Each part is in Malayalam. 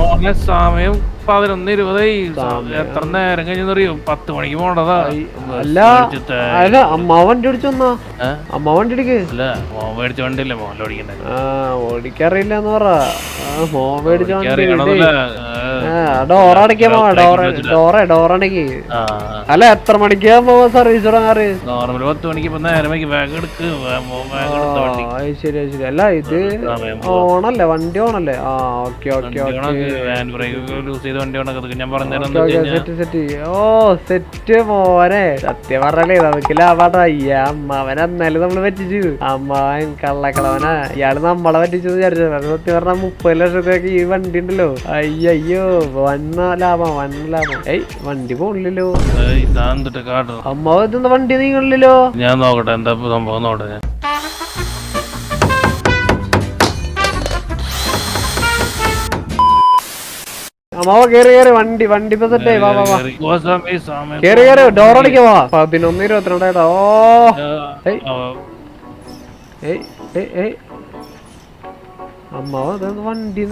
മോനെ സമയം പതിനൊന്ന് ഇരുപതായി സമയം. എത്ര നേരം കഴിഞ്ഞറിയോ പത്ത് മണിക്ക് പോണ്ടതാ അല്ല അല്ല അമ്മ വണ്ടി ഓടിച്ചൊന്നാ ഏ? അമ്മ വണ്ടി എടുക്ക് അല്ല മോൻ മേടിച്ച വണ്ടിയല്ലേ മോനെ ഓടിക്കണ്ടേ? ഓടിക്കറിയില്ല എന്ന് പറ. മോൻ മേടിച്ച വണ്ടി. അറിയണമെന്നില്ല ഡോറ അടയ്ക്കാമോ ഡോറ ഡോറ ഡോറ അടയ്ക്ക്. അല്ല എത്ര മണിക്കാ പോവാ സർവീസ് തുടങ്ങാറ് നോർമൽ പത്ത് മണിക്ക് ശരി ശരി. അല്ല ഇത് ഓണല്ലേ വണ്ടി ഓണല്ലേ? ആ ഓക്കെ ഓക്കെ ഓ സെറ്റ് പോരെ സത്യം പറഞ്ഞല്ലേ നമുക്ക് ലാഭാട്ടാ അയ്യ അമ്മാവൻ എന്നാലും നമ്മൾ പറ്റിച്ചു അമ്മാവൻ കള്ളക്കളവനാ ഇയാൾ നമ്മളെ പറ്റിച്ചു വിചാരിച്ചു പക്ഷെ സത്യം പറഞ്ഞാൽ മുപ്പത് ലക്ഷത്തേക്ക് ഈ വണ്ടി ഉണ്ടല്ലോ. അയ്യോ വന്ന ലാഭം വന്ന ലാഭം. ഏയ് വണ്ടി പോണില്ലല്ലോ. കാട്ടു അമ്മാവ് വണ്ടി നീങ്ങളില്ലല്ലോ ഞാൻ നോക്കട്ടെ എന്താ സംഭവം നോക്കട്ടെ ഞാൻ. അമ്മാവ കേറി കേറി വണ്ടി വണ്ടി ഇപ്പൊ സെറ്റ് വാ വാ. കേറി. കേറി ഡോർ അടിക്കാ വാ. പതിനൊന്ന് ഇരുപത്തിരണ്ടായിട്ടാ. ഓ. ഏയ് ഏയ് ഏയ്. അമ്മാവ വണ്ടി.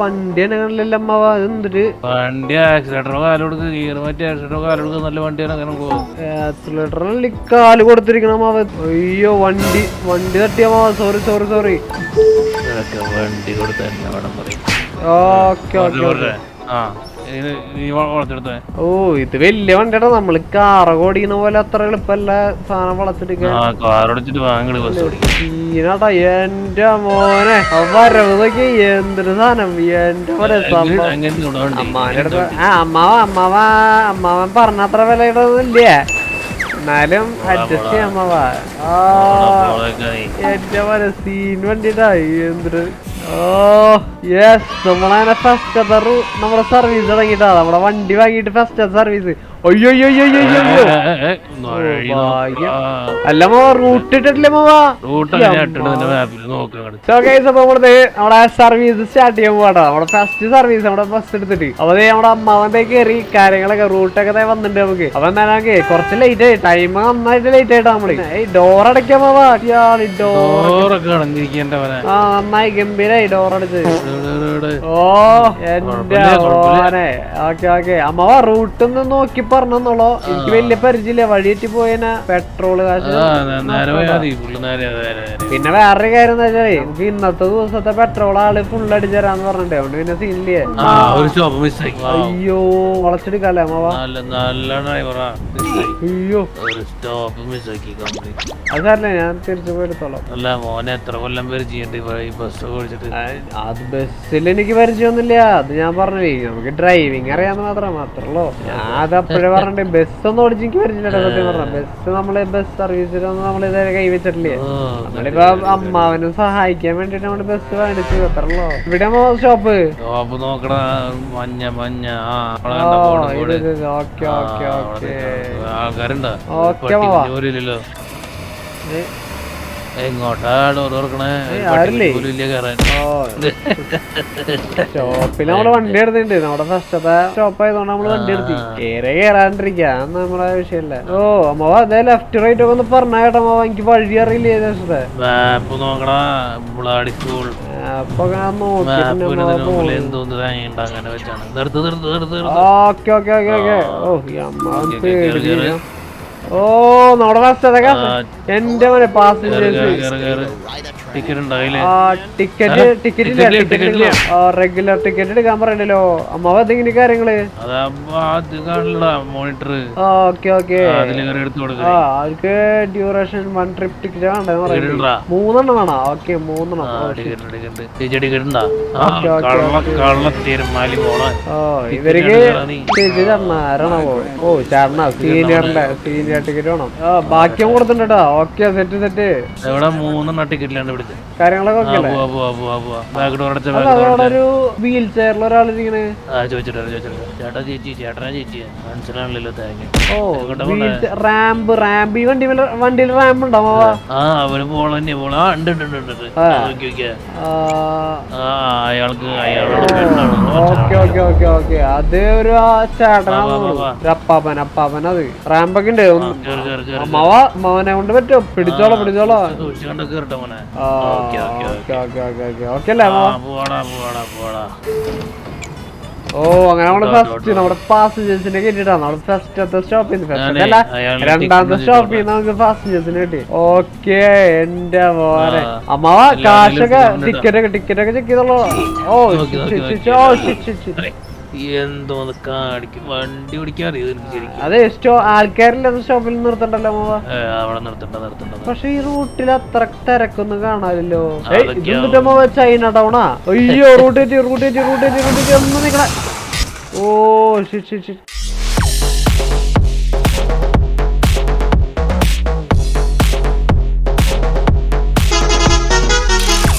വണ്ടി തന്നെ അമ്മാവ എന്തിട്ട് വണ്ടി ആക്സിലേറ്ററോ കാലെടുക്ക് ഗിയർ മാറ്റി ആക്സിലേറ്ററോ കൊടുക്കുക നല്ല വണ്ടി അങ്ങനെ പോകും ആക്സിലേറ്ററിൽ കാൽ കൊടുത്തിരിക്കണം അമ്മാവ അയ്യോ വണ്ടി വണ്ടി തട്ടി അമ്മാവ സോറി സോറി സോറി വണ്ടി കൊടുത്ത ഓക്കെ ഓക്കെ. ആ. ഓ ഇത് വലിയ വണ്ടിയാ നമ്മൾ കാറൊക്കെ ഓടിക്കുന്ന പോലെ അത്ര എളുപ്പല്ല സാധനം സീനാട്ടാ എന്റെ മോനെ. ആ വരവ് നോക്കി എന്തൊരു സാധനം. എന്റെ അടുത്ത് ആ അമ്മാവ അമ്മാവ അമ്മാവൻ പറഞ്ഞത്ര വിലയിടൊന്നുമില്ല എന്നാലും അഡ്ജസ്റ്റ് ചെയ്യാം അമ്മാവ ആ എന്റെ പോലെ സീൻ വണ്ടിട്ടാ എന്തൊരു ഓ യെസ് നമ്മളങ്ങനെ ഫസ്റ്റ് നമ്മുടെ സർവീസ് തുടങ്ങിയിട്ടാ. നമ്മുടെ വണ്ടി വാങ്ങിയിട്ട് ഫസ്റ്റ് സർവീസ് അല്ല മാവ റൂട്ട് ഇട്ടിട്ടില്ലേ മാവാ നമ്മുടെ സർവീസ് സ്റ്റാർട്ട് ചെയ്യാൻ പോവാട്ടോ നമ്മുടെ ഫസ്റ്റ് സർവീസ് നമ്മുടെ ബസ് എടുത്തിട്ട്. അപ്പൊ നമ്മുടെ അമ്മാവന്റെ കയറി കാര്യങ്ങളൊക്കെ റൂട്ടൊക്കെ വന്നിട്ടുണ്ട് നമുക്ക്. അപ്പൊ എന്താ നമുക്ക് കുറച്ച് ലേറ്റ് ആയി. ടൈം നന്നായിട്ട് ലേറ്റ് ആയിട്ടാ നമ്മൾ. ഡോർ അടയ്ക്കാൻ പോവാ ഡോറൊക്കെ ആ നന്നായി ഗംഭീരായി ഡോർ അടച്ച്. ഓ എന്റെ. മോനെ. Okay okay. അമ്മവ റൂട്ട് ഒന്ന് നോക്കി പറഞ്ഞെന്നുള്ളോ എനിക്ക് വലിയ പരിചയമില്ല. വഴിയേറ്റി പോയന പെട്രോൾ കാശ്. പിന്നെ വേറൊരു കാര്യം എന്താ വെച്ചാൽ നമുക്ക് ഇന്നത്തെ ദിവസത്തെ പെട്രോൾ ആൾ ഫുൾ അടിച്ചരാന്ന് പറഞ്ഞിട്ട് അതുകൊണ്ട് പിന്നെ സീനില്ലേ അയ്യോ വളച്ചെടുക്കാല്ലേ അമ്മവ നല്ല ഡ്രൈവറാ അയ്യോ. ഒരു സ്റ്റോപ്പ് മിസ്സാക്കി കംപ്ലീറ്റ് അതല്ല ഞാൻ തിരിച്ചു പോയെടുത്തോളാം. അല്ല മോനെ എത്ര കൊല്ലം പരിചയമുണ്ട് ഈ ബസ് ഓടിച്ചിട്ട്? അത് ബസ്സിൽ എനിക്ക് പരിചയമൊന്നുമില്ല അത് ഞാൻ പറഞ്ഞേ നമുക്ക് ഡ്രൈവിംഗ് അറിയാന്ന് മാത്രം മാത്രല്ലോ ഞാൻ അത് അപ്പോഴേ പറഞ്ഞിട്ട് ബസ് ഒന്നും ഓടിച്ച് എനിക്ക് പരിചയമില്ല സത്യം പറഞ്ഞ. ബസ് നമ്മൾ ബസ് സർവീസിലൊന്നും നമ്മൾ ഇതുവരെ കൈവച്ചിട്ടില്ലേ നമ്മളിപ്പോ അമ്മാവനും സഹായിക്കാൻ വേണ്ടിട്ട് നമ്മൾ ബസ് മേടിച്ചു അത്രല്ലോ ഇവിടെ ഷോപ്പ് ഷോപ്പ് നോക്കണ മഞ്ഞ മഞ്ഞ ഓക്കെ ഓക്കെ ഓക്കെ. ആൾക്കാരുണ്ടോ. ജോലിയില്ലല്ലോ ഷോപ്പിൽ നമ്മൾ വണ്ടി എടുത്തിട്ടുണ്ട്. നമ്മുടെ ഷോപ്പ് ആയതുകൊണ്ട് നമ്മൾ വണ്ടി എടുത്തി. കേറെ കേറാണ്ടിരിക്കാ. നമ്മളെ വിഷയല്ല ഓ അമ്മ അതേ ലെഫ്റ്റ് റൈറ്റ് ഒക്കെ ഒന്ന് പറഞ്ഞ കേട്ടോ അമ്മ എനിക്ക് വഴി അറിയില്ല സ്കൂൾ അപ്പൊ നോക്കി okay okay okay okay. Oh അമ്മ പേടി ഓ നമ്മുടെ അതൊക്കെ എന്റെ മോനെ passengers ticket ticket regular ticket എടുക്കാൻ പറയണ്ടല്ലോ. അമ്മാവ് എന്തെങ്കിലും കാര്യങ്ങൾ? ഓക്കെ ഓക്കെ അവർക്ക് ഡ്യൂറേഷൻ വൺ ട്രിപ്പ് ടിക്കറ്റ് വേണ്ടേ മൂന്നെണ്ണം വേണോ? ഓക്കെ മൂന്നെണ്ണം. ഓ ഇവർക്ക് ചേച്ചി ചരണാരണോ ഓ ചേട്ടനാ സീനിയറിന്റെ സീനിയർ ടിക്കറ്റ് വേണം. ആ ബാക്കിയും കൊടുത്തിട്ടുണ്ടോ? Okay set set. ഇവിടെ മൂന്നെണ്ണം ടിക്കറ്റിലാണ് കാര്യങ്ങളൊക്കെ ഒരു വീൽ ചെയറിൽ ചോദിച്ചിട്ട് ചോദിച്ചിട്ട് ചേട്ടാ ചേച്ചി ചേട്ടനാ ചേച്ചി. മനസ്സിലാണല്ലോ തേങ്ങ ഓ റാമ്പ് റാമ്പ് ഈ വണ്ടി വണ്ടിയിൽ റാമ്പ് ഉണ്ടോ മാവാ ആ അവർ പോള ഉണ്ട് ഉണ്ട് ഉണ്ട് ഉണ്ട്. അയാൾക്ക് ഓക്കെ ഓക്കെ ഓക്കെ ഓക്കെ. അത് ചേട്ടനാണ്. ഒരു അപ്പാപ്പൻ അപ്പാപ്പൻ അത്. റാമ്പൊക്കെ ഉണ്ട്. അമ്മാവ അമ്മാവനെ കൊണ്ട് പറ്റും പിടിച്ചോളാം പിടിച്ചോളാം. ഓക്കേ, അല്ലേ ഓ അങ്ങനെ നമ്മൾ ഫസ്റ്റ് നമ്മുടെ പാസഞ്ചേഴ്സിനെ കിട്ടിട്ടാണ് നമ്മൾ ഫസ്റ്റത്തെ സ്റ്റോപ്പിൽ ഫസ്റ്റ് അല്ല? രണ്ടാമത്തെ സ്റ്റോപ്പിൽ നമുക്ക് പാസഞ്ചേഴ്സിനെ കിട്ടി. ഓക്കെ എന്റെ മോനെ. ആ. അമ്മാവ കാശൊക്കെ ടിക്കറ്റ് ഒക്കെ ടിക്കറ്റ് ഒക്കെ ചെക്ക് ചെയ്തോളൂ. ഓ ഓ എന്തോന്ന് കാണിക്കും വണ്ടി ഓടിക്കാൻ അറിയോ എനിക്ക് ശരിക്കും? അതെ ആൾക്കാരില്ലാത്ത സ്റ്റോപ്പിൽ നിർത്തണ്ടല്ലോ ഏ, അവിടെ നിർത്തണ്ട നിർത്തണ്ട പക്ഷെ ഈ റൂട്ടിൽ അത്ര തിരക്കൊന്നും അതൊക്കെ ഏയ് ഇത് എന്നിട്ട് അമ്മാവ ചൈന ടൗണാ അയ്യോ റൂട്ട് റൂട്ടേറ്റ് റൂട്ട് തെറ്റി റൂട്ട് തെറ്റി റൂട്ട് തെറ്റി ഒന്ന് നിക്കണേ ഓ ശരി ശരി shit.